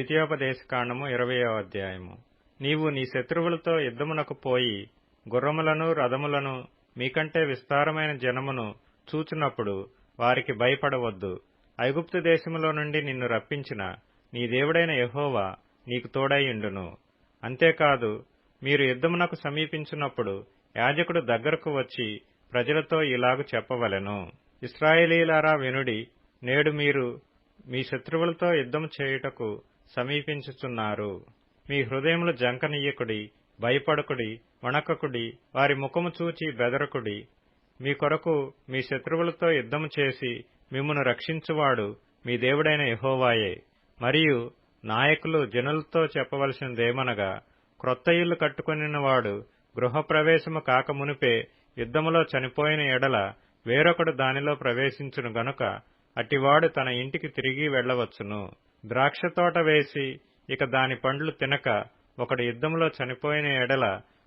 ద్వితీయోపదేశకాండము ఇరవయో అధ్యాయము. నీవు నీ శత్రువులతో యుద్ధమునకు పోయి గుర్రములను రథములను మీకంటే విస్తారమైన జనమును చూచినప్పుడు వారికి భయపడవద్దు. ఐగుప్తు దేశములో నుండి నిన్ను రప్పించిన నీ దేవుడైన యహోవా నీకు తోడైయుండును అంతేకాదు మీరు యుద్ధమునకు సమీపించినప్పుడు యాజకుడు దగ్గరకు వచ్చి ప్రజలతో ఇలాగు చెప్పవలెను. ఇస్రాయేలీలారా వినుడి నేడు మీరు మీ శత్రువులతో యుద్ధము చేయుటకు సమీపించుచున్నారు. మీ హృదయములు జంకనీయకుడి భయపడకుడి వణకకుడి వారి ముఖము చూచి బెదరకుడి. మీ కొరకు మీ శత్రువులతో యుద్ధము చేసి మిమ్మును రక్షించువాడు మీ దేవుడైన యహోవాయే. మరియు నాయకులు జనులతో చెప్పవలసినదేమనగా క్రొత్త ఇల్లు కట్టుకొనినవాడు గృహప్రవేశము కాకమునిపే యుద్ధములో చనిపోయిన ఎడల వేరొకడు దానిలో ప్రవేశించును గనుక అట్టివాడు తన ఇంటికి తిరిగి వెళ్ళవచ్చును ద్రాక్ష తోట వేసి ఇక దాని పండ్లు తినక ఒకడు యుద్ధంలో చనిపోయిన ఎడల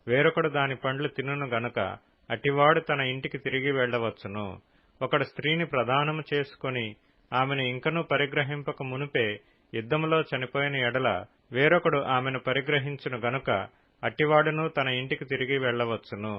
వేరొకడు దాని పండ్లు తినును గనుక అటివాడు తన ఇంటికి తిరిగి వెళ్ళవచ్చును ఒకడు స్త్రీని ప్రదానము చేసుకుని ఆమెను ఇంకనూ పరిగ్రహింపక మునుపే యుద్ధంలో చనిపోయిన ఎడల వేరొకడు ఆమెను పరిగ్రహించును గనుక అట్టివాడును తన ఇంటికి తిరిగి వెళ్ళవచ్చును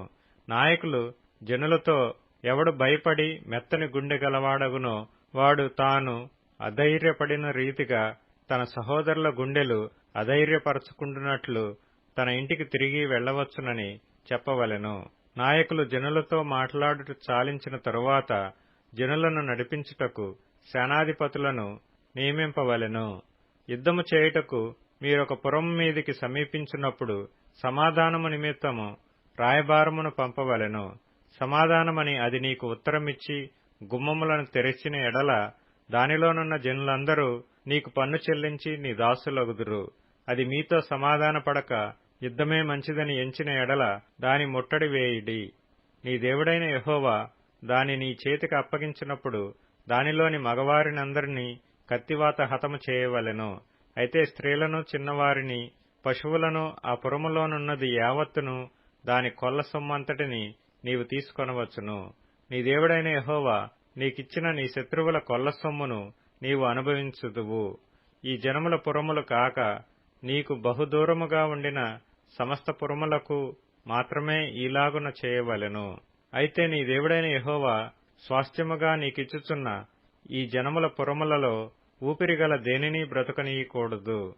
నాయకులు జనులతో ఎవడు భయపడి మెత్తని గుండె గలవాడగునో వాడు తాను అధైర్యపడిన రీతిగా తన సహోదరుల గుండెలు అధైర్యపరచుకుంటున్నట్లు తన ఇంటికి తిరిగి వెళ్ళవచ్చునని చెప్పవలెను. నాయకులు జనులతో మాట్లాడుట చాలించిన తరువాత జనులను నడిపించుటకు సేనాధిపతులను నియమింపవలెను. యుద్ధము చేయుటకు మీరొక పురం మీదికి సమీపించినప్పుడు సమాధానము నిమిత్తము రాయబారమును పంపవలెను. సమాధానమని అది నీకు ఉత్తరమిచ్చి గుమ్మములను తెరిచిన ఎడల దానిలోనున్న జనులందరూ నీకు పన్ను చెల్లించి నీ దాసులగుదురు. అది మీతో సమాధానపడక యుద్ధమే మంచిదని ఎంచిన ఎడల దాని ముట్టడి వేయిడి. నీ దేవుడైన యహోవా దాని నీ చేతికి అప్పగించినప్పుడు దానిలోని మగవారినందరినీ కత్తివాత హతము చేయవలెను. అయితే స్త్రీలను చిన్నవారిని పశువులను ఆ పురములోనున్నది యావత్తును దాని కొల్ల సొమ్మంతటిని నీవు తీసుకొనవచ్చును. నీ దేవుడైన యహోవా నీకిచ్చిన నీ శత్రువుల కొల్ల సొమ్మును నీవు అనుభవించుదువు. ఈ జనముల పురములు కాక నీకు బహుదూరముగా ఉండిన సమస్త పురములకు మాత్రమే ఈలాగున చేయవలెను. అయితే నీ దేవుడైన యహోవా స్వాస్థ్యముగా నీకిచ్చుచున్న ఈ జనముల పురములలో ఊపిరిగల దేనిని బ్రతకనీయకూడదు.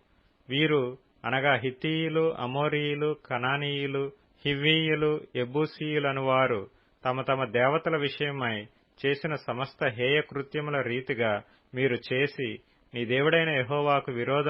వీరు అనగా హిత్తీయులు అమోరీయులు కనానీయులు హివ్వీయులు ఎబూసీయులనువారు తమ తమ దేవతల విషయమై చేసిన సమస్త హేయ కృత్యముల రీతిగా మీరు చేసి మీ దేవుడైన యహోవాకు విరోధం